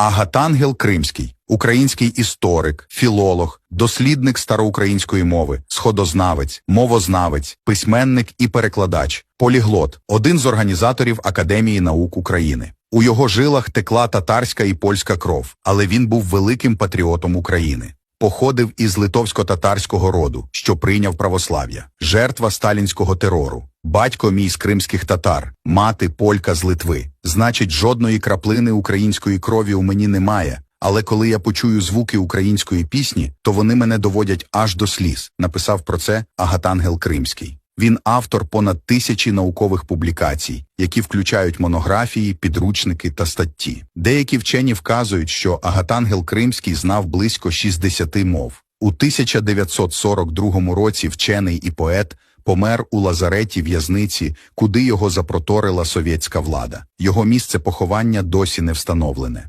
Агатангел Кримський, український історик, філолог, дослідник староукраїнської мови, сходознавець, мовознавець, письменник і перекладач, поліглот, один з організаторів Академії наук України. У його жилах текла татарська і польська кров, але він був великим патріотом України. Походив із литовсько-татарського роду, що прийняв православ'я, жертва сталінського терору, батько мій з кримських татар, мати полька з Литви. Значить, жодної краплини української крові у мені немає. Але коли я почую звуки української пісні, то вони мене доводять аж до сліз. Написав про це Агатангел Кримський. Він автор понад тисячі наукових публікацій, які включають монографії, підручники та статті. Деякі вчені вказують, що Агатангел Кримський знав близько 60 мов. У 1942 році вчений і поет помер у лазареті в'язниці, куди його запроторила совєтська влада. Його місце поховання досі не встановлене.